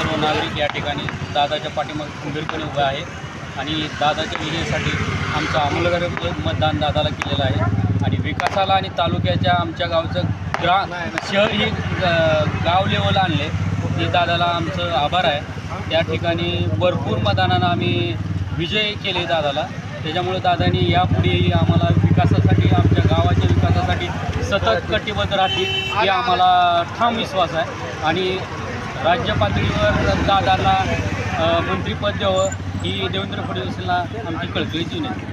सर्व नागरिक या ठिकाणी दादाच्या पाठीमागे खंबीरपणे उभा आहे. आणि दादाच्या विजयासाठी आमचं आमूलगार मतदान दादाला केलेलं आहे. आणि विकासाला आणि तालुक्याच्या आमच्या गावचं ग्रा शहर हे गाव लेवल आणले हे दादाला आमचं आभार आहे. त्या ठिकाणी भरपूर मतदानानं आम्ही विजय केले दादाला. त्याच्यामुळे दादानी यापुढेही आम्हाला विकासासाठी आमच्या गावाच्या विकासासाठी सतत कटिबद्ध राहतील हे आम्हाला ठाम विश्वास आहे. आणि राज्य पातळीवर दादाला मंत्रीपद मंत्रिपद द्यावं ही देवेंद्र फडणवीसला आमची कळकळीची विनंती.